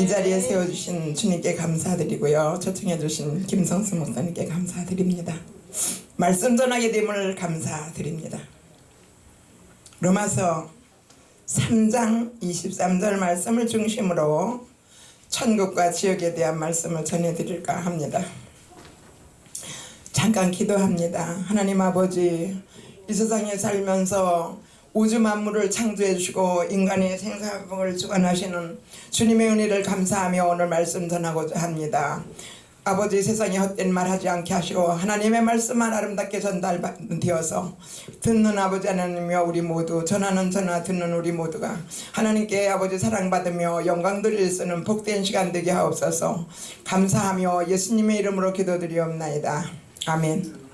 이 자리에 세워주신 주님께 감사드리고요. 초청해주신 김성수 목사님께 감사드립니다. 말씀 전하게 됨을 감사드립니다. 로마서 3장 23절 말씀을 중심으로 천국과 지옥에 대한 말씀을 전해드릴까 합니다. 잠깐 기도합니다. 하나님 아버지, 이 세상에 살면서 우주 만물을 창조해 주시고 인간의 생사복을 주관하시는 주님의 은혜를 감사하며 오늘 말씀 전하고자 합니다. 아버지 세상에 헛된 말 하지 않게 하시고 하나님의 말씀만 아름답게 전달되어서 듣는 아버지 하나님이여 우리 모두 전하는 전하 듣는 우리 모두가 하나님께 아버지 사랑받으며 영광 돌릴 수 있는 복된 시간 되게 하옵소서 감사하며 예수님의 이름으로 기도드리옵나이다. 아멘.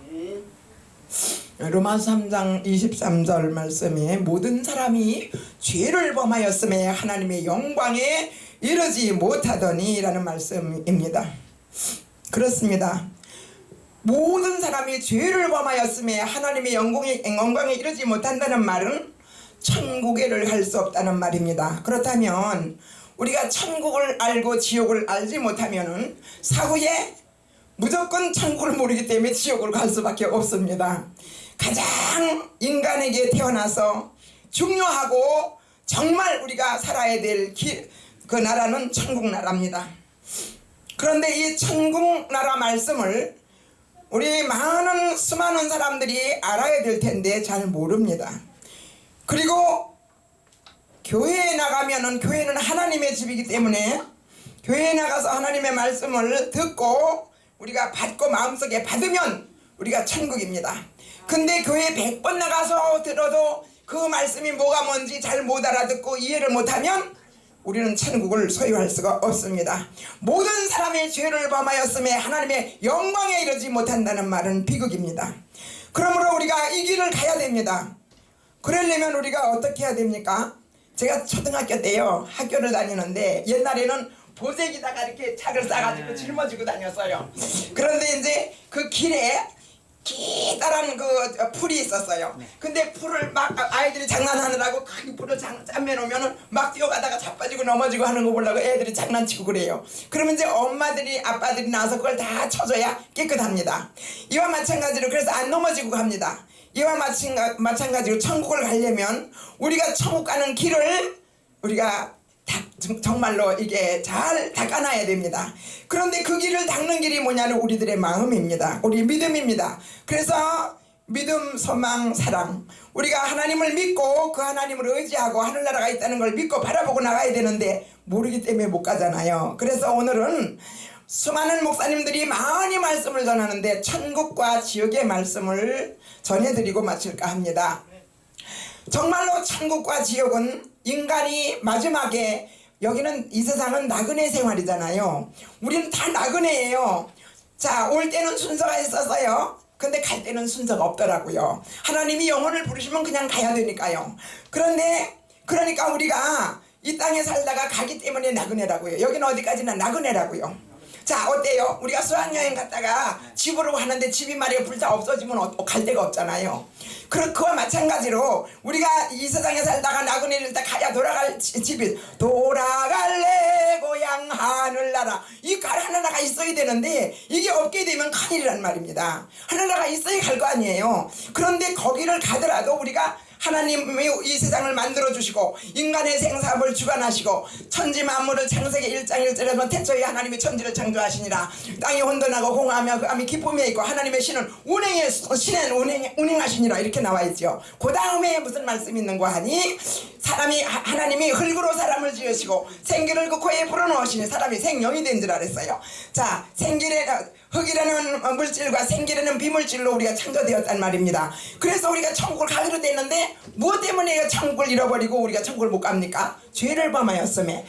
로마 3장 23절 말씀에 모든 사람이 죄를 범하였음에 하나님의 영광에 이르지 못하더니라는 말씀입니다. 그렇습니다. 모든 사람이 죄를 범하였음에 하나님의 영광에, 영광에 이르지 못한다는 말은 천국에를 갈수 없다는 말입니다. 그렇다면 우리가 천국을 알고 지옥을 알지 못하면은 사후에 무조건 천국을 모르기 때문에 지옥으로 갈 수밖에 없습니다. 가장 인간에게 태어나서 중요하고 정말 우리가 살아야 될 그 나라는 천국 나라입니다. 그런데 이 천국 나라 말씀을 우리 많은 수많은 사람들이 알아야 될 텐데 잘 모릅니다. 그리고 교회에 나가면은 교회는 하나님의 집이기 때문에 교회에 나가서 하나님의 말씀을 듣고 우리가 받고 마음속에 받으면 우리가 천국입니다. 근데 교회 100번 나가서 들어도 그 말씀이 뭐가 뭔지 잘 못 알아듣고 이해를 못하면 우리는 천국을 소유할 수가 없습니다. 모든 사람의 죄를 범하였음에 하나님의 영광에 이르지 못한다는 말은 비극입니다. 그러므로 우리가 이 길을 가야 됩니다. 그러려면 우리가 어떻게 해야 됩니까? 제가 초등학교 때요 학교를 다니는데 옛날에는 보색에다가 이렇게 착을 싸가지고 짊어지고 다녔어요. 그런데 이제 그 길에 기다란 그 풀이 있었어요. 근데 풀을 막 아이들이 장난하느라고 큰 풀을 짬매놓으면은 막 뛰어가다가 자빠지고 넘어지고 하는 거 보려고 애들이 장난치고 그래요. 그러면 이제 엄마들이 아빠들이 나와서 그걸 다 쳐줘야 깨끗합니다. 이와 마찬가지로 그래서 안 넘어지고 갑니다. 이와 마찬가, 마찬가지로 천국을 가려면 우리가 천국 가는 길을 우리가 다, 정말로 이게 잘 닦아놔야 됩니다. 그런데 그 길을 닦는 길이 뭐냐는 우리들의 마음입니다. 우리 믿음입니다. 그래서 믿음, 소망, 사랑. 우리가 하나님을 믿고 그 하나님을 의지하고 하늘나라가 있다는 걸 믿고 바라보고 나가야 되는데 모르기 때문에 못 가잖아요. 그래서 오늘은 수많은 목사님들이 많이 말씀을 전하는데 천국과 지옥의 말씀을 전해드리고 마칠까 합니다. 정말로 천국과 지옥은 인간이 마지막에 여기는 이 세상은 나그네 생활이잖아요. 우리는 다 나그네예요. 자, 올 때는 순서가 있었어요. 근데 갈 때는 순서가 없더라고요. 하나님이 영혼을 부르시면 그냥 가야 되니까요. 그런데 그러니까 우리가 이 땅에 살다가 가기 때문에 나그네라고요. 여기는 어디까지나 나그네라고요. 자 어때요? 우리가 수학여행 갔다가 집으로 가는데 집이 말이야 불 다 없어지면 어, 갈 데가 없잖아요. 그, 그와 마찬가지로 우리가 이 세상에 살다가 나그네를 다 가야 돌아갈 지- 집이 돌아갈래 고향 하늘나라 이 갈 하늘나라가 있어야 되는데 이게 없게 되면 큰일이란 말입니다. 하늘나라가 있어야 갈 거 아니에요. 그런데 거기를 가더라도 우리가 하나님이 이 세상을 만들어 주시고 인간의 생사를 주관하시고 천지 만물을 창세기 1장 1절에 보면 태초에 하나님이 천지를 창조하시니라. 땅이 혼돈하고 공하며 그 암이 기쁨에 있고 하나님의 신은 운행에 신은 운행, 운행하시니라. 이렇게 나와 있죠 그 다음에 무슨 말씀이 있는고 하니? 사람이 하- 하나님이 흙으로 사람을 지으시고 생기를 그 코에 불어넣으시니 사람이 생명이 된 줄 알았어요. 자 생기를 흙이라는 물질과 생기라는 비물질로 우리가 창조되었단 말입니다. 그래서 우리가 천국을 가기로 됐는데 무엇 때문에 천국을 잃어버리고 우리가 천국을 못 갑니까? 죄를 범하였음에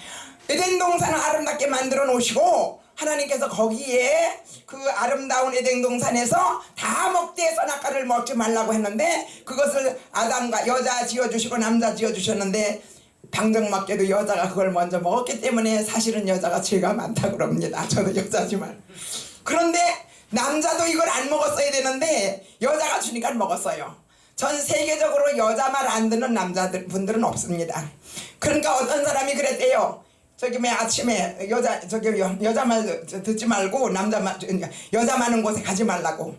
에덴 동산을 아름답게 만들어 놓으시고 하나님께서 거기에 그 아름다운 에덴 동산에서 다 먹되 선악과를 먹지 말라고 했는데 그것을 아담과 여자 지어주시고 남자 지어주셨는데 방정맞게도 여자가 그걸 먼저 먹었기 때문에 사실은 여자가 죄가 많다 그럽니다. 저도 여자지만. 그런데 남자도 이걸 안 먹었어야 되는데 여자가 주니까 먹었어요. 전 세계적으로 여자 말 안 듣는 남자들 분들은 없습니다. 그러니까 어떤 사람이 그랬대요. 저기 매 아침에 여자 저기 여, 여자 말 듣지 말고 남자 말 여자 많은 곳에 가지 말라고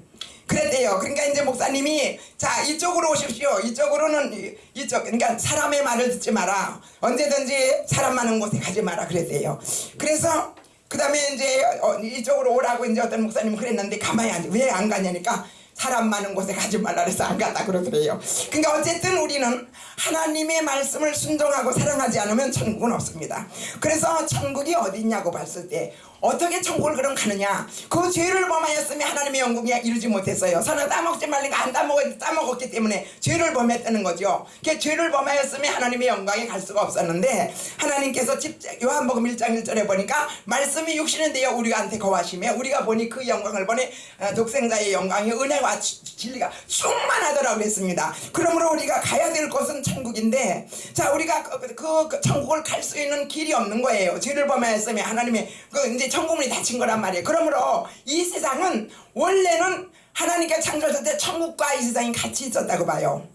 그랬대요. 그러니까 이제 목사님이 자 이쪽으로 오십시오. 이쪽으로는 이- 이쪽 그러니까 사람의 말을 듣지 마라. 언제든지 사람 많은 곳에 가지 마라 그랬대요. 그래서 그 다음에 이제 어, 이쪽으로 오라고 이제 어떤 목사님은 그랬는데 가만히 앉아 왜안 가냐니까 사람 많은 곳에 가지 말라 그래서 안 갔다 그러더래요. 그러니까 어쨌든 우리는 하나님의 말씀을 순종하고 사랑하지 않으면 천국은 없습니다. 그래서 천국이 어디 있냐고 봤을 때 어떻게 천국을 그럼 가느냐? 그 죄를 범하였으면 하나님의 영국에 이르지 못했어요. 선을 따먹지 말니까 안 따먹었, 따먹었기 때문에 죄를 범했다는 거죠. 그 죄를 범하였으면 하나님의 영광에 갈 수가 없었는데 하나님께서 집 요한복음 1장 1절에 보니까 말씀이 육신은 되어 우리한테 거하시며 우리가 보니 그 영광을 보니 어, 독생자의 영광이 은혜와 지- 진리가 충만하더라고 그랬습니다. 그러므로 우리가 가야 될 곳은 천국인데 자 우리가 그, 그- 그 천국을 갈 수 있는 길이 없는 거예요. 죄를 범하였으면 하나님의 그 이제 천국문이 닫힌 거란 말이에요. 그러므로 이 세상은 원래는 하나님께 창조하실 때 천국과 이 세상이 같이 있었다고 봐요.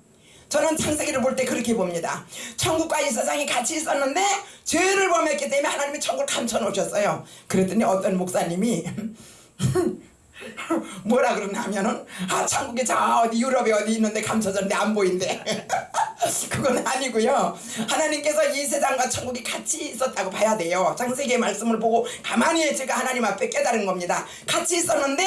저는 창세기를 볼 때 그렇게 봅니다. 천국과 이 세상이 같이 있었는데 죄를 범했기 때문에 하나님이 천국을 감춰 놓으셨어요. 그랬더니 어떤 목사님이 뭐라 그러냐면은 아 천국이 저 어디 유럽에 어디 있는데 감춰졌는데 안 보인대. 그건 아니고요. 하나님께서 이 세상과 천국이 같이 있었다고 봐야 돼요. 창세기의 말씀을 보고 가만히 제가 하나님 앞에 깨달은 겁니다. 같이 있었는데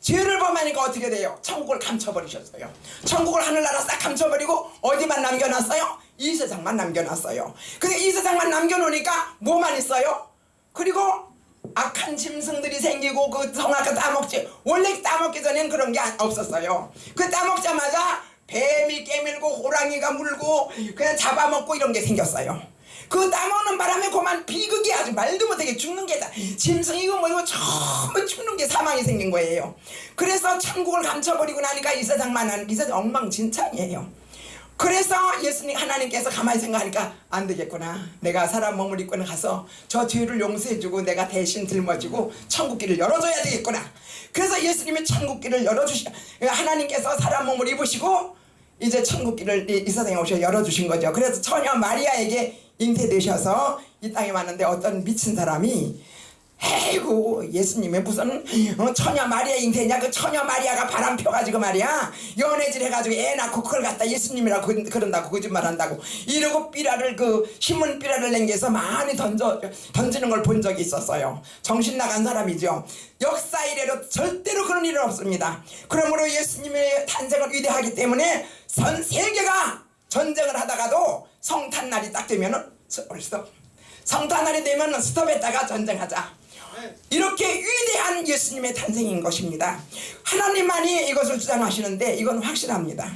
죄를 범하니까 어떻게 돼요? 천국을 감춰버리셨어요. 천국을 하늘나라 싹 감춰버리고 어디만 남겨놨어요? 이 세상만 남겨놨어요. 근데 이 세상만 남겨놓으니까 뭐만 있어요? 그리고 악한 짐승들이 생기고 그 성악을 따먹지 원래 따먹기 전엔 그런 게 안- 없었어요. 그 따먹자마자 뱀이 깨밀고 호랑이가 물고 그냥 잡아먹고 이런 게 생겼어요. 그 따먹는 바람에 그만 비극이 아주 말도 못하게 죽는 게 다 짐승이고 뭐이고 전부 죽는 게 사망이 생긴 거예요. 그래서 천국을 감춰버리고 나니까 이 세상만은 이 세상 엉망진창이에요 그래서 예수님 하나님께서 가만히 생각하니까 안 되겠구나. 내가 사람 몸을 입고 가서 저 죄를 용서해주고 내가 대신 짊어지고 천국길을 열어줘야 되겠구나. 그래서 예수님이 천국길을 열어주시. 하나님께서 사람 몸을 입으시고 이제 천국길을 이, 이 세상에 오셔 열어주신 거죠. 그래서 처녀 마리아에게 잉태되셔서 이 땅에 왔는데 어떤 미친 사람이 에이구 예수님의 무슨 어, 처녀 마리아 잉태냐? 그 처녀 마리아가 바람 펴가지고 말이야. 연애질 해가지고 애 낳고 그걸 갖다 예수님이라고 그- 그런다고 거짓말한다고. 이러고 삐라를 그 신문 삐라를 남겨서 많이 던져 던지는 걸 본 적이 있었어요. 정신 나간 사람이죠. 역사 이래로 절대로 그런 일은 없습니다. 그러므로 예수님의 탄생은 위대하기 때문에 전 세계가 전쟁을 하다가도 성탄 날이 딱 되면은 벌써 성탄 날이 되면 스톱했다가 전쟁하자. 이렇게 위대한 예수님의 탄생인 것입니다. 하나님만이 이것을 주장하시는데 이건 확실합니다.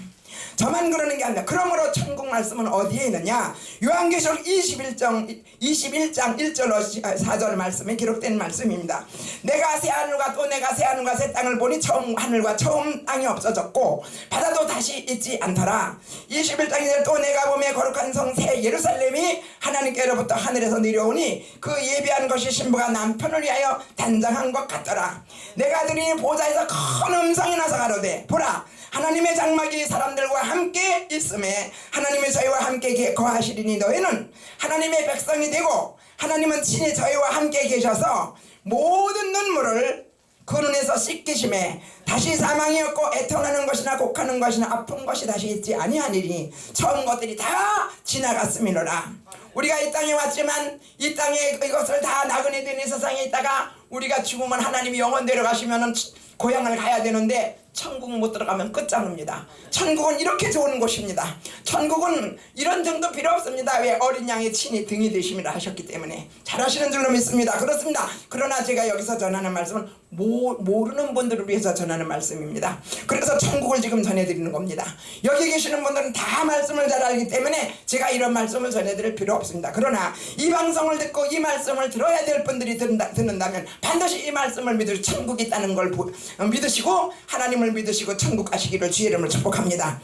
저만 그러는 게 아니라 그러므로 천국 말씀은 어디에 있느냐? 요한계시록 21장 21장 1절로 4절 말씀에 기록된 말씀입니다. 내가 새 하늘과 또 내가 새 하늘과 새 땅을 보니 처음 하늘과 처음 땅이 없어졌고 바다도 다시 있지 않더라. 21장에 또 내가 보매 거룩한 성 새 예루살렘이 하나님께로부터 하늘에서 내려오니 그 예비한 것이 신부가 남편을 위하여 단장한 것 같더라. 내가 들으니 보좌에서 큰 음성이 나서 가로되 보라 하나님의 장막이 사람들과 함께 있음에 하나님의 저희와 함께 거하시리니 너희는 하나님의 백성이 되고 하나님은 친히 저희와 함께 계셔서 모든 눈물을 그 눈에서 씻기심에 다시 사망이 없고 애통하는 것이나 곡하는 것이나 아픈 것이 다시 있지 아니하니니 처음 것들이 다 지나갔음이로라 우리가 이 땅에 왔지만 이 땅에 이것을 다 나그네 된이 세상에 있다가 우리가 죽으면 하나님이 영원 데려가시면은 고향을 가야 되는데 천국 못 들어가면 끝장입니다. 천국은 이렇게 좋은 곳입니다. 천국은 이런 정도 필요 없습니다. 왜 어린 양의 친히 등이 되심이라 하셨기 때문에 잘하시는 줄로 믿습니다. 그렇습니다. 그러나 제가 여기서 전하는 말씀은 모, 모르는 분들을 위해서 전하는 말씀입니다. 그래서 천국을 지금 전해드리는 겁니다. 여기 계시는 분들은 다 말씀을 잘 알기 때문에 제가 이런 말씀을 전해드릴 필요 없습니다. 그러나 이 방송을 듣고 이 말씀을 들어야 될 분들이 듣는다, 듣는다면 반드시 이 말씀을 믿으시고 천국이 있다는 걸 보- 어, 믿으시고 하나님을 믿으시고 천국 가시기를 주의 이름을 축복합니다.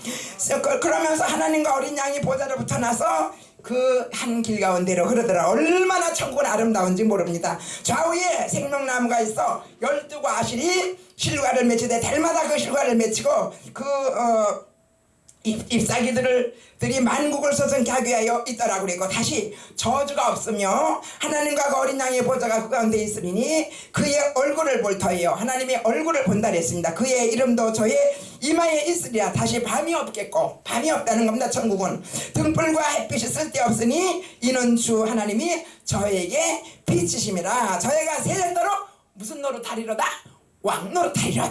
그- 그러면서 하나님과 어린 양이 보좌로부터 나서 그 한 길 가운데로 흐르더라. 얼마나 천국은 아름다운지 모릅니다. 좌우에 생명나무가 있어 열두 과실이 실과를 맺히되 달마다 그 실과를 맺히고 그 어, 잎, 잎사귀들을 들이 만국을 서성케 하기 위하여 있더라고 그리고 다시 저주가 없으며 하나님과 그 어린 양의 보좌가 그 가운데 있으리니 그의 얼굴을 볼 터이요. 하나님의 얼굴을 본다 그랬습니다. 그의 이름도 저의 이마에 있으리라. 다시 밤이 없겠고 밤이 없다는 겁니다 천국은. 등불과 햇빛이 쓸데없으니 이는 주 하나님이 저에게 빛이심이라. 저희가 세대도록 무슨 노릇하리로다 왕 노릇하리로다.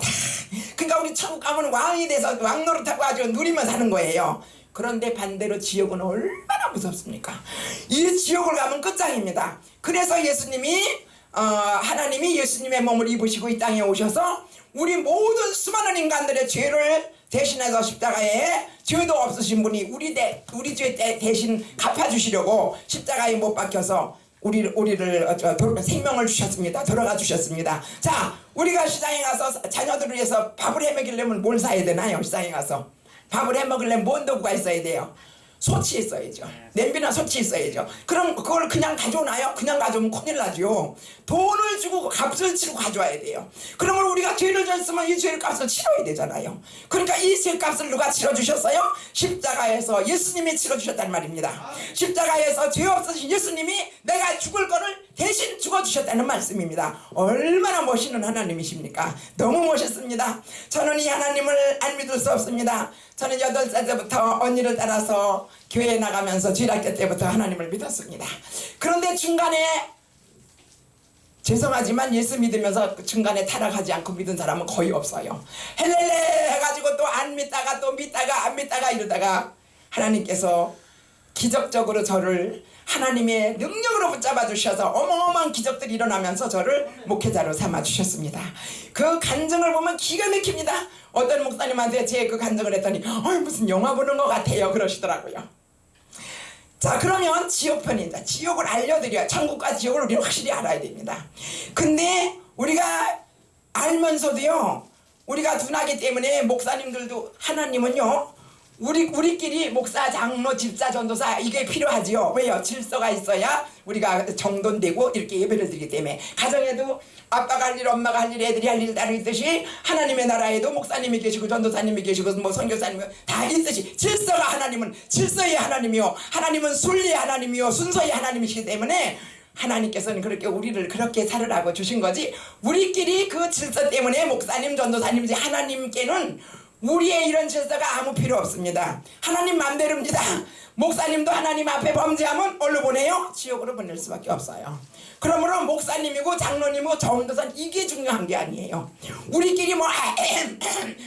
그러니까 우리 천국 가면 왕이 돼서 왕 노릇하고 아주 누리며 사는 거예요. 그런데 반대로 지옥은 얼마나 무섭습니까? 이 지옥을 가면 끝장입니다. 그래서 예수님이 어, 하나님이 예수님의 몸을 입으시고 이 땅에 오셔서 우리 모든 수많은 인간들의 죄를 대신해서 십자가에 죄도 없으신 분이 우리 대 우리 죄 대- 대신 갚아주시려고 십자가에 못 박혀서 우리 우리를 어, 생명을 주셨습니다. 돌아가 주셨습니다. 자, 우리가 시장에 가서 자녀들을 위해서 밥을 해 먹이려면 뭘 사야 되나요? 시장에 가서 밥을 해 먹으려면 뭔 도구가 있어야 돼요? 소치 있어야죠. 냄비나 소치 있어야죠. 그럼 그걸 그냥 가져오나요? 그냥 가져오면 큰일 나죠. 돈을 주고 값을 치고 가져와야 돼요. 그러면 우리가 죄를 졌으면 이 죄의 값을 치러야 되잖아요. 그러니까 이죄 값을 누가 치러주셨어요? 십자가에서 예수님이 치러주셨단 말입니다. 십자가에서 죄 없으신 예수님이 내가 죽을 거를 대신 죽어주셨다는 말씀입니다. 얼마나 멋있는 하나님이십니까? 너무 멋있습니다. 저는 이 하나님을 안 믿을 수 없습니다. 저는 8살 때부터 언니를 따라서 교회에 나가면서 주일학교 때부터 하나님을 믿었습니다. 그런데 중간에 죄송하지만 예수 믿으면서 그 중간에 타락하지 않고 믿은 사람은 거의 없어요. 헬렐레 해가지고 또 안 믿다가 또 믿다가 안 믿다가 이러다가 하나님께서 기적적으로 저를 하나님의 능력으로 붙잡아 주셔서 어마어마한 기적들이 일어나면서 저를 목회자로 삼아 주셨습니다. 그 간증을 보면 기가 막힙니다. 어떤 목사님한테 제 그 간증을 했더니 어 무슨 영화 보는 것 같아요 그러시더라고요. 자 그러면 지옥편입니다. 지옥을 알려드려야 천국과 지옥을 우리는 확실히 알아야 됩니다. 근데 우리가 알면서도요 우리가 둔하기 때문에 목사님들도 하나님은요 우리 우리끼리 목사, 장로, 집사, 전도사 이게 필요하지요. 왜요? 질서가 있어야 우리가 정돈되고 이렇게 예배를 드리기 때문에 가정에도 아빠가 할 일, 엄마가 할 일, 애들이 할 일 따로 있듯이 하나님의 나라에도 목사님이 계시고 전도사님이 계시고 뭐 선교사님이 다 있듯이 질서가 하나님은 질서의 하나님이요. 하나님은 순리의 하나님이요. 순서의 하나님이시기 때문에 하나님께서는 그렇게 우리를 그렇게 살으라고 주신 거지 우리끼리 그 질서 때문에 목사님 전도사님 이제 하나님께는 우리의 이런 질서가 아무 필요 없습니다. 하나님 맘대로입니다. 목사님도 하나님 앞에 범죄하면 어디로 보내요? 지옥으로 보낼 수밖에 없어요. 그러므로 목사님이고 장로님이고 전도사 이게 중요한 게 아니에요. 우리끼리 뭐 아, 에헴,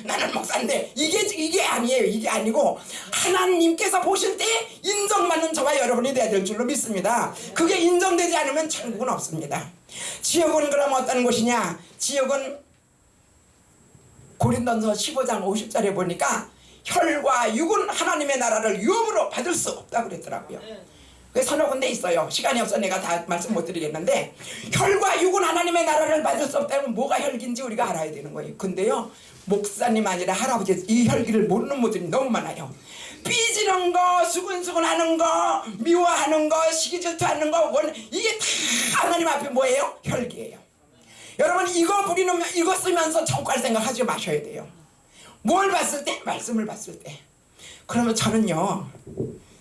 나는 목사인데 이게 이게 아니에요. 이게 아니고 하나님께서 보실 때 인정받는 저와 여러분이 돼야 될 줄로 믿습니다. 그게 인정되지 않으면 천국은 없습니다. 지옥은 그럼 어떤 곳이냐? 지옥은 고린도서 15장 50절에 보니까 혈과 육은 하나님의 나라를 유업으로 받을 수 없다고 그랬더라고요. 그 서너 군데 있어요. 시간이 없어 내가 다 말씀 못 드리겠는데 혈과 육은 하나님의 나라를 받을 수 없다면 뭐가 혈기인지 우리가 알아야 되는 거예요. 근데요 목사님 아니라 할아버지 이 혈기를 모르는 분들이 너무 많아요. 삐지는 거, 수근수근하는 거, 미워하는 거, 시기 질투하는 거, 원 이게 다 하나님 앞에 뭐예요? 혈기예요. 여러분 이거 부리는 이거 쓰면서 천국갈 생각하지 마셔야 돼요. 뭘 봤을 때? 말씀을 봤을 때. 그러면 저는요.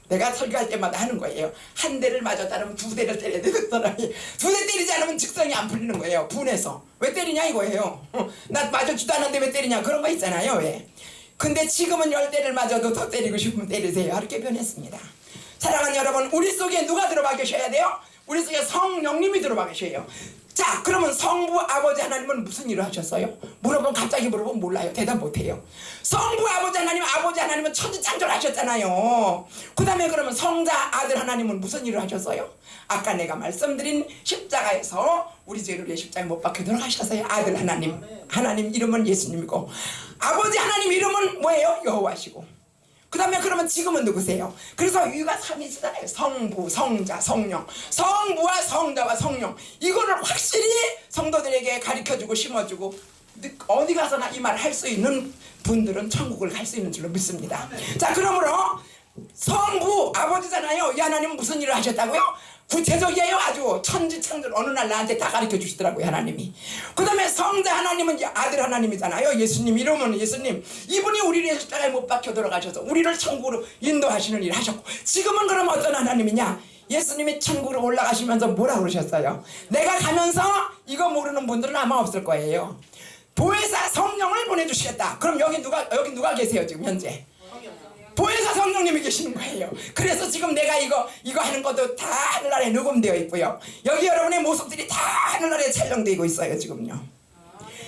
내가 설교할 때마다 하는 거예요. 한 대를 맞았다면 두 대를 때려야 되겠더라. 두대 때리지 않으면 직성이 안 풀리는 거예요. 분해서. 왜 때리냐 이거예요. 어, 나 맞아주도 않는데 왜 때리냐 그런 거 있잖아요. 왜? 근데 지금은 열 대를 맞아도 더 때리고 싶으면 때리세요. 이렇게 변했습니다. 사랑하는 여러분, 우리 속에 누가 들어가 계셔야 돼요? 우리 속에 성령님이 들어가 계셔요. 자, 그러면 성부 아버지 하나님은 무슨 일을 하셨어요? 물어보면 갑자기 물어보면 몰라요. 대답 못해요. 성부 아버지 하나님, 아버지 하나님은 천지창조하셨잖아요. 그 다음에 그러면 성자 아들 하나님은 무슨 일을 하셨어요? 아까 내가 말씀드린 십자가에서 우리 죄를 위해 십자가에 못 박혀 돌아가셨어요. 아들 하나님. 하나님 이름은 예수님이고 아버지 하나님 이름은 뭐예요? 여호와시고 그 다음에 그러면 지금은 누구세요? 그래서 유가 삼위시잖아요. 성부, 성자, 성령. 성부와 성자와 성령. 이거를 확실히 성도들에게 가르쳐주고 심어주고 느- 어디 가서나 이 말 할 수 있는 분들은 천국을 갈 수 있는 줄로 믿습니다. 자, 그러므로 성부 아버지잖아요. 이 하나님은 무슨 일을 하셨다고요? 구체적이에요. 아주 천지창조 어느 날 나한테 다 가르쳐 주시더라고요 하나님이. 그 다음에 성자 하나님은 아들 하나님이잖아요. 예수님 이름은 예수님. 이분이 우리를 십자가에 못 박혀 돌아가셔서 우리를 천국으로 인도하시는 일을 하셨고 지금은 그럼 어떤 하나님이냐? 예수님이 천국으로 올라가시면서 뭐라 그러셨어요? 내가 가면서 이거 모르는 분들은 아마 없을 거예요. 보혜사 성령을 보내주시겠다. 그럼 여기 누가 여기 누가 계세요 지금 현재 보혜사 성령님이 계시는 거예요. 그래서 지금 내가 이거 이거 하는 것도 다 하늘나라에 녹음되어 있고요. 여기 여러분의 모습들이 다 하늘나라에 촬영되고 있어요 지금요.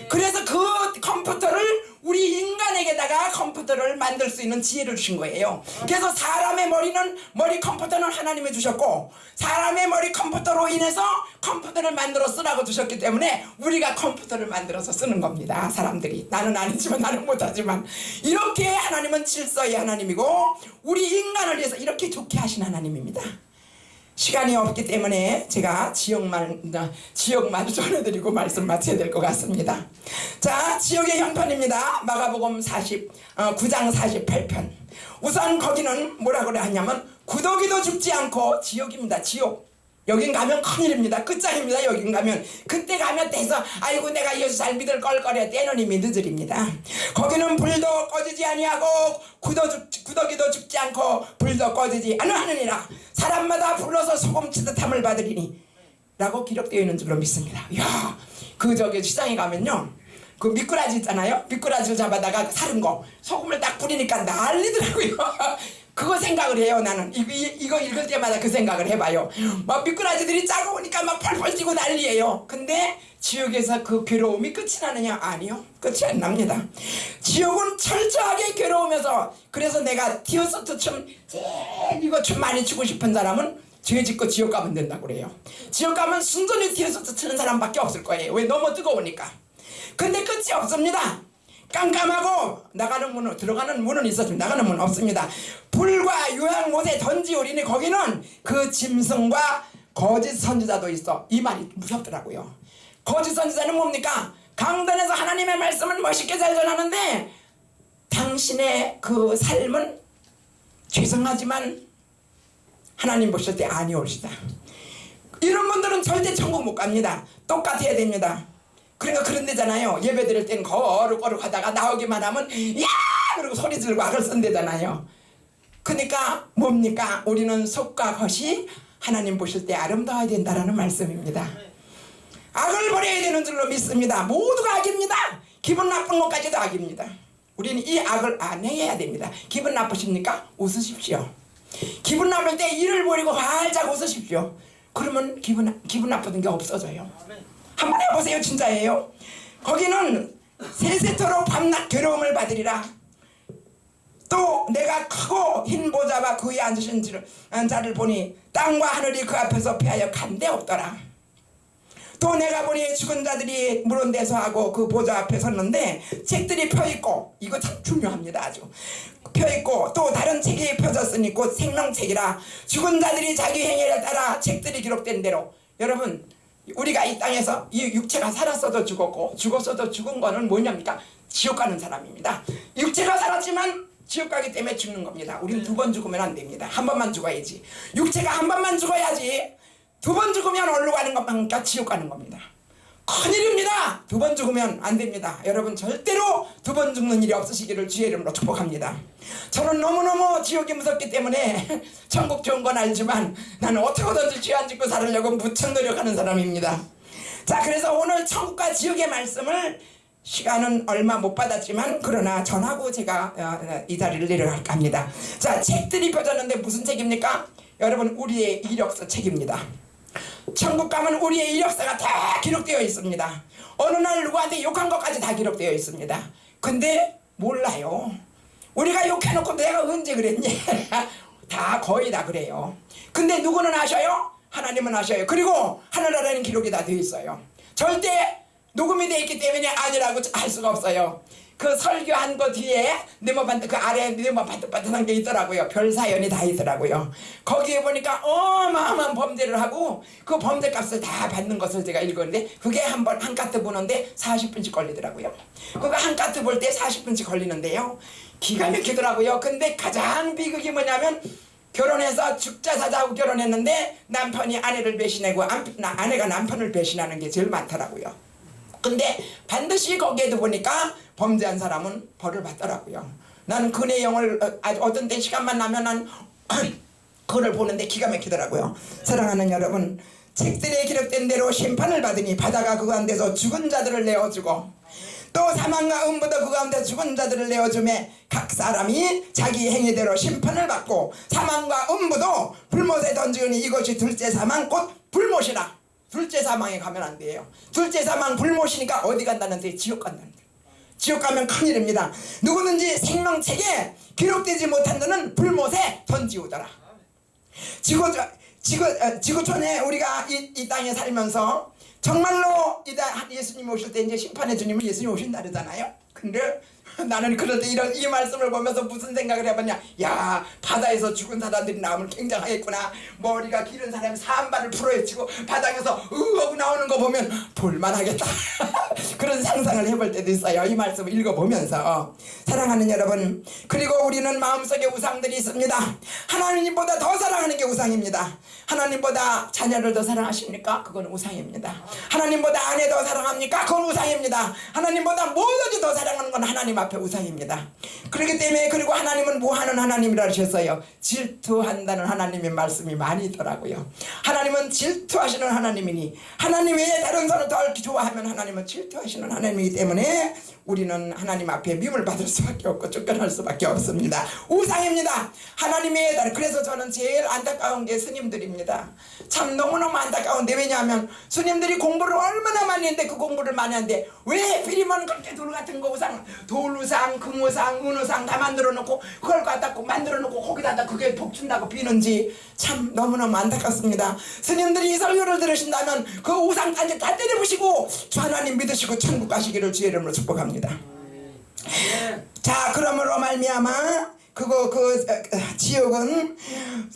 그래서 그 컴퓨터를 우리 인간에게다가 컴퓨터를 만들 수 있는 지혜를 주신 거예요. 그래서 사람의 머리는 머리 컴퓨터는 하나님이 주셨고 사람의 머리 컴퓨터로 인해서 컴퓨터를 만들어 쓰라고 주셨기 때문에 우리가 컴퓨터를 만들어서 쓰는 겁니다. 사람들이 나는 아니지만 나는 못하지만 이렇게 하나님은 질서의 하나님이고 우리 인간을 위해서 이렇게 좋게 하신 하나님입니다. 시간이 없기 때문에 제가 지역만 지역만 전해드리고 말씀 마쳐야 될 것 같습니다. 자, 지역의 형편입니다. 마가복음 40 어, 9장 48편. 우선 거기는 뭐라 그래 하냐면 구더기도 죽지 않고 지옥입니다. 지옥. 여긴 가면 큰일입니다. 끝장입니다. 여긴 가면 그때 가면 돼서 아이고 내가 예수 잘 믿을 걸거려 이미 늦으립니다. 거기는 불도 꺼지지 아니하고 구더 죽, 구더기도 죽지 않고 불도 꺼지지 아니하느니라 사람마다 불러서 소금 치듯 함을 받으리니 라고 기록되어 있는 줄로 믿습니다. 이야 그 저기 시장에 가면요 그 미꾸라지 있잖아요. 미꾸라지를 잡아다가 사는 거 소금을 딱 뿌리니까 난리더라고요. 그거 생각을 해요 나는. 이거, 이- 이 거 읽을 때마다 그 생각을 해봐요. 막 미꾸라지들이 짜고 오니까 막 펄펄 뛰고 난리예요. 근데 지옥에서 그 괴로움이 끝이 나느냐? 아니요. 끝이 안 납니다. 지옥은 철저하게 괴로우면서 그래서 내가 티어스트 춤 이거 춤 많이 추고 싶은 사람은 죄 짓고 지옥 가면 된다고 그래요. 지옥 가면 순전히 티어스트 추는 사람밖에 없을 거예요. 왜? 너무 뜨거우니까. 근데 끝이 없습니다 깜깜하고 나가는 문은 들어가는 문은 있었지만 나가는 문은 없습니다. 불과 요양 못에 던지오리니 거기는 그 짐승과 거짓 선지자도 있어. 이 말이 무섭더라고요. 거짓 선지자는 뭡니까? 강단에서 하나님의 말씀을 멋있게 잘 전하는데 당신의 그 삶은 죄송하지만 하나님 보실 때 아니올시다. 이런 분들은 절대 천국 못 갑니다. 똑같아야 됩니다. 그러니까 그런 데잖아요. 예배 드릴 땐 거룩거룩 하다가 나오기만 하면 야! 그리고 소리 지르고 악을 쓴대잖아요. 그러니까 뭡니까? 우리는 속과 겉이 하나님 보실 때 아름다워야 된다라는 말씀입니다. 악을 버려야 되는 줄로 믿습니다. 모두가 악입니다. 기분 나쁜 것까지도 악입니다. 우리는 이 악을 안 해야 됩니다. 기분 나쁘십니까? 웃으십시오. 기분 나쁠 때 일을 버리고 활짝 웃으십시오. 그러면 기분 기분 나쁘던 게 없어져요. 한번 해보세요, 진짜예요. 거기는 세세토록 밤낮 괴로움을 받으리라. 또 내가 크고 흰 보좌와 그에 앉으신 줄- 자를 보니 땅과 하늘이 그 앞에서 피하여 간데 없더라. 또 내가 보니 죽은 자들이 물은 데서 하고 그 보좌 앞에 섰는데 책들이 펴 있고 이거 참 중요합니다 아주 펴 있고 또 다른 책이 펴졌으니 곧 생명책이라 죽은 자들이 자기 행위를 따라 책들이 기록된 대로 여러분 우리가 이 땅에서 이 육체가 살았어도 죽었고 죽었어도 죽은 거는 뭐냐니까? 지옥 가는 사람입니다. 육체가 살았지만 지옥 가기 때문에 죽는 겁니다. 우린 두번 죽으면 안 됩니다. 한 번만 죽어야지. 육체가 한 번만 죽어야지 두 번 죽으면 어디로 가는 것만니까? 지옥 가는 겁니다. 큰일입니다. 두 번 죽으면 안 됩니다. 여러분 절대로 두 번 죽는 일이 없으시기를 주의 이름으로 축복합니다. 저는 너무너무 지옥이 무섭기 때문에 천국 좋은 건 알지만 나는 어떻게든지 죄안 짓고 살으려고 무척 노력하는 사람입니다. 자 그래서 오늘 천국과 지옥의 말씀을 시간은 얼마 못 받았지만 그러나 전하고 제가 어, 어, 이 자리를 내려갈까 합니다. 자 책들이 펴졌는데 무슨 책입니까? 여러분 우리의 이력서 책입니다. 천국 가면 우리의 이력서가 다 기록되어 있습니다. 어느 날 누구한테 욕한 것까지 다 기록되어 있습니다. 근데 몰라요. 우리가 욕해놓고 내가 언제 그랬니? 다 거의 다 그래요. 근데 누구는 아셔요? 하나님은 아셔요. 그리고 하늘나라는 기록이 다 되어 있어요. 절대 녹음이 되어 있기 때문에 아니라고 할 수가 없어요. 그 설교한 거 뒤에 네모반듯 그 아래에 네모반듯반듯한 게 있더라고요. 별 사연이 다 있더라고요. 거기에 보니까 어마어마한 범죄를 하고 그 범죄 값을 다 받는 것을 제가 읽었는데 그게 한 번 한 카트 보는데 40분씩 걸리더라고요. 그거 한 카트 볼 때 40분씩 걸리는데요. 기가 막히더라고요. 근데 가장 비극이 뭐냐면 결혼해서 죽자 사자하고 결혼했는데 남편이 아내를 배신하고 아내가 남편을 배신하는 게 제일 많더라고요. 근데 반드시 거기에도 보니까 범죄한 사람은 벌을 받더라고요. 나는 그 내용을 어, 아주 어떤 때 시간만 나면 난 그걸 보는데 기가 막히더라고요. 사랑하는 여러분, 책들에 기록된 대로 심판을 받으니 바다가 그 가운데서 죽은 자들을 내어주고 또 사망과 음부도 그 가운데 죽은 자들을 내어주매 각 사람이 자기 행위대로 심판을 받고 사망과 음부도 불못에 던지니 이것이 둘째 사망 곧 불못이라 둘째 사망에 가면 안 돼요 둘째 사망 불못이니까 어디 간다는데 지옥 간다는데 지옥 가면 큰일입니다 누구든지 생명책에 기록되지 못한 자는 불못에 던지우더라 지구 지구 어, 지구촌에 우리가 이, 이 땅에 살면서 정말로 이다 예수님 오실 때 이제 심판의 주님은 예수님 오신다 그러잖아요. 근데 나는 그럴 때 이런 이 말씀을 보면서 무슨 생각을 해봤냐? 야 바다에서 죽은 사람들이 나오면 굉장하겠구나. 머리가 길은 사람이 사한발을 풀어헤치고 바닥에서 으하고 나오는 거 보면 볼만하겠다. 그런 상상을 해볼 때도 있어요. 이 말씀을 읽어보면서 사랑하는 여러분 그리고 우리는 마음속에 우상들이 있습니다. 하나님보다 더 사랑하는 게 우상입니다. 하나님보다 자녀를 더 사랑하십니까? 그건 우상입니다. 하나님보다 아내 더 사랑합니까? 그건 우상입니다. 하나님보다 뭐든지 더 사랑하는 건 하나님 앞에 우상입니다. 그렇기 때문에 그리고 하나님은 뭐 하는 하나님이라 하셨어요. 질투한다는 하나님의 말씀이 많이 있더라고요. 하나님은 질투하시는 하나님이니 하나님 외에 다른 사람을 더 좋아하면 하나님은 질투하시는 하나님이기 때문에 우리는 하나님 앞에 미움을 받을 수밖에 없고 쫓겨날 수밖에 없습니다. 우상입니다. 하나님의 달 그래서 저는 제일 안타까운 게 스님들입니다. 참 너무너무 안타까운데 왜냐하면 스님들이 공부를 얼마나 많이 했는데 그 공부를 많이 하는데 왜 필이면 그렇게 돌 같은 거 우상 돌 우상 금우상 은우상 다 만들어 놓고 그걸 갖다 만들어 놓고 거기다 그게 복준다고 비는지 참 너무너무 안타깝습니다. 스님들이 이 설교를 들으신다면 그 우상 단지 다 때려부시고 주 하나님 믿으시고 천국 가시기를 주의 이름으로 축복합니다. 자 그러므로 말미암아 그거 그 어, 어, 지옥은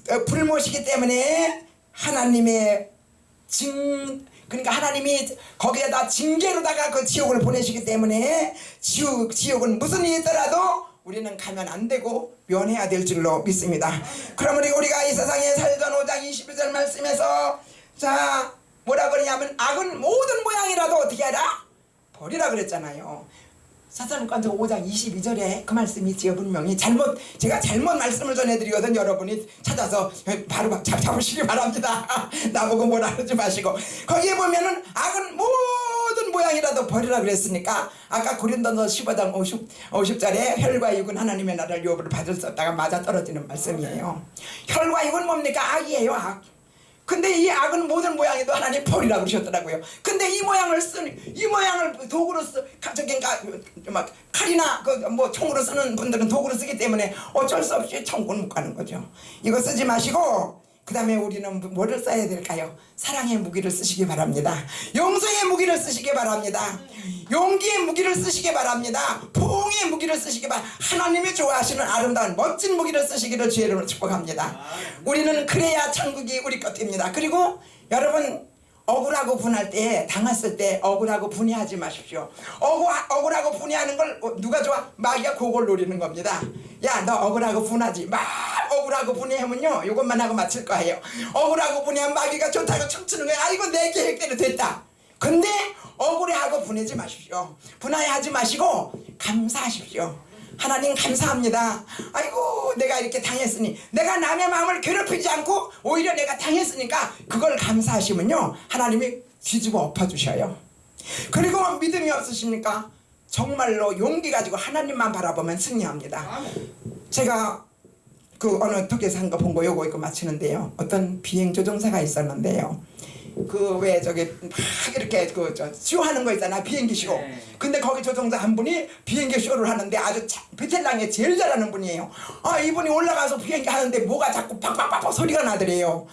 어, 불못이기 때문에 하나님의 징 그러니까 하나님이 거기에다 징계로다가 그 지옥을 보내시기 때문에 지옥 지옥은 무슨 일이 있더라도 우리는 가면 안 되고 면해야 될 줄로 믿습니다. 그러므로 우리가 이 세상에 살던 5장 22절 말씀에서 자 뭐라 그러냐면 악은 모든 모양이라도 어떻게 하라 버리라 그랬잖아요. 사사님관저 5장 22절에 그 말씀이 있지요 분명히 잘못 제가 잘못 말씀을 전해드리거든 여러분이 찾아서 바로 잡, 잡으시기 바랍니다. 나보고 뭐라 그러지 마시고. 거기에 보면은 악은 모든 모양이라도 버리라 그랬으니까 아까 고린도서 15장 50, 50절에 혈과 육은 하나님의 나라를 요구를 받을 수 없다가 맞아 떨어지는 말씀이에요. 혈과 육은 뭡니까? 악이에요 악 근데 이 악은 모든 모양에도 하나님 버리라고 그러셨더라고요. 근데 이 모양을 쓰는 이 모양을 도구로 쓰 저기 막 칼이나 그 뭐 총으로 쓰는 분들은 도구로 쓰기 때문에 어쩔 수 없이 천국을 못 가는 거죠. 이거 쓰지 마시고 그 다음에 우리는 뭐를 써야 될까요? 사랑의 무기를 쓰시기 바랍니다. 용서의 무기를 쓰시기 바랍니다. 용기의 무기를 쓰시기 바랍니다. 포옹의 무기를 쓰시기 바랍니다. 하나님이 좋아하시는 아름다운 멋진 무기를 쓰시기를 주의 이름으로 축복합니다. 우리는 그래야 천국이 우리 것입니다. 그리고 여러분 억울하고 분할 때 당했을 때 억울하고 분해하지 마십시오. 억울, 억울하고 분해하는 걸 어, 누가 좋아? 마귀가 그걸 노리는 겁니다. 야 너 억울하고 분하지 막 억울하고 분해하면요 이것만 하고 마칠 거예요. 억울하고 분해하면 마귀가 좋다고 춤추는 거야. 아이고 내 계획대로 됐다. 근데 억울해하고 분하지 마십시오. 분해하지 마시고 감사하십시오. 하나님 감사합니다. 아이고 내가 이렇게 당했으니 내가 남의 마음을 괴롭히지 않고 오히려 내가 당했으니까 그걸 감사하시면요 하나님이 뒤집어 엎어주셔요. 그리고 믿음이 없으십니까? 정말로 용기 가지고 하나님만 바라보면 승리합니다. 제가 그 어느 톡에서 한거 본거 요거 이거 마치는데요. 어떤 비행 조종사가 있었는데요. 그 왜 저기 막 이렇게 그저 쇼하는 거 있잖아 비행기 쇼. 네. 근데 거기 조종사 한 분이 비행기 쇼를 하는데 아주 자- 베텔랑에 제일 잘하는 분이에요. 아 이분이 올라가서 비행기 하는데 뭐가 자꾸 팍팍팍팍 소리가 나더래요.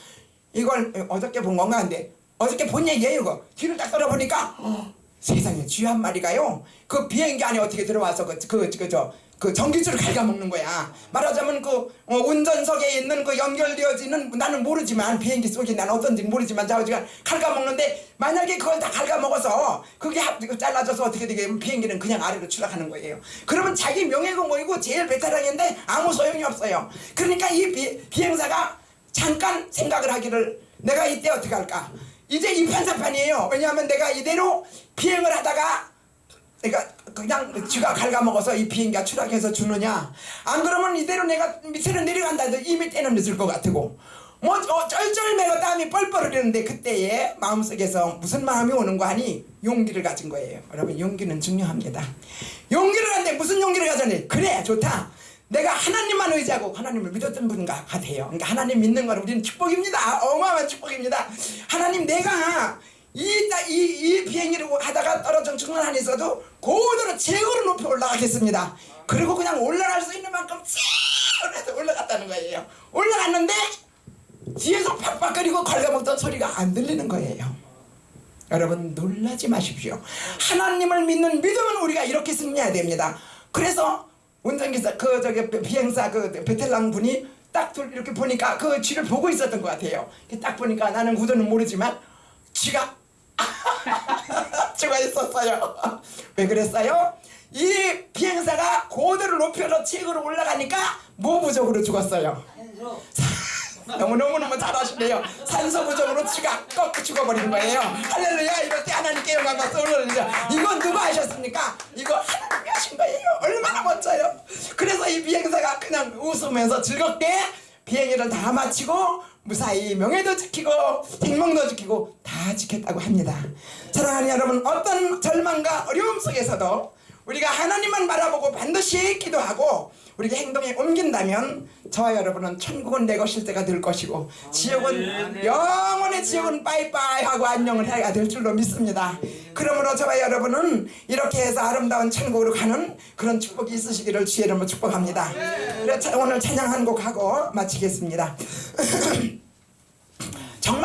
이걸 어저께 본 건가 근데 어저께 본 얘기예요 이거. 뒤를 딱 돌아보니까 어, 세상에 쥐 한 마리가요 그 비행기 안에 어떻게 들어와서 그그그저 그 전기줄을 갉아먹는 거야. 말하자면 그 어, 운전석에 있는 그 연결되어지는 나는 모르지만 비행기 속이 난 어떤지 모르지만 자우지가 갉아먹는데 만약에 그걸 다 갉아먹어서 그게 합- 그 잘라져서 어떻게 되게 비행기는 그냥 아래로 추락하는 거예요. 그러면 자기 명예가 뭐이고 제일 베테랑인데 아무 소용이 없어요. 그러니까 이 비, 비행사가 잠깐 생각을 하기를 내가 이때 어떻게 할까? 이제 이 판사판이에요. 왜냐하면 내가 이대로 비행을 하다가 내가 그냥 쥐가 갉아먹어서 이 비행기가 추락해서 죽느냐? 안 그러면 이대로 내가 밑으로 내려간다 해도 이미 때는 늦을 것 같고. 뭐 어, 쩔쩔매고 땀이 뻘뻘 흐르는데 그때에 마음속에서 무슨 마음이 오는 거 하니? 용기를 가진 거예요. 여러분 용기는 중요합니다. 용기를 하는데 무슨 용기를 가졌니? 그래 좋다 내가 하나님만 의지하고 하나님을 믿었던 분과 같아요 그러니까 하나님 믿는 건 우리는 축복입니다 어마어마한 축복입니다 하나님 내가 이, 이, 이 비행기를 하다가 떨어져 죽는 한이 있어도 고도로 제거로 높이 올라가겠습니다. 그리고 그냥 올라갈 수 있는 만큼 쭉 올라갔다는 거예요. 올라갔는데 뒤에서 팍팍거리고 갉아먹던 소리가 안 들리는 거예요. 여러분 놀라지 마십시오. 하나님을 믿는 믿음은 우리가 이렇게 승리해야 됩니다. 그래서 운전기사 그 저기 비행사 그 베텔랑 분이 딱 둘- 이렇게 보니까 그 쥐를 보고 있었던 것 같아요. 딱 보니까 나는 구도는 모르지만 쥐가 죽어 있었어요. 왜 그랬어요? 이 비행사가 고도를 높여서 치고로 올라가니까 모부적으로 죽었어요. 너무 너무 너무 잘하시네요. 산소 부족으로 쥐가 꺾 죽어버린 거예요. 할렐루야 이럴 때 하나님께 영광 받서 올려주세요. 이건 누가 하셨습니까? 이거 거예요. 얼마나 멋져요. 그래서 이 비행사가 그냥 웃으면서 즐겁게 비행기를 다 마치고 무사히 명예도 지키고 생명도 지키고 다 지켰다고 합니다. 사랑하는 여러분 어떤 절망과 어려움 속에서도 우리가 하나님만 바라보고 반드시 기도하고 우리가 행동에 옮긴다면 저와 여러분은 천국은 내 것일 때가 될 것이고 지옥은 영원의 지옥은 빠이빠이 하고 안녕을 해야 될 줄로 믿습니다. 그러므로 저와 여러분은 이렇게 해서 아름다운 천국으로 가는 그런 축복이 있으시기를 주의 이름으로 축복합니다. 그래서 오늘 찬양 한 곡 하고 마치겠습니다. 정말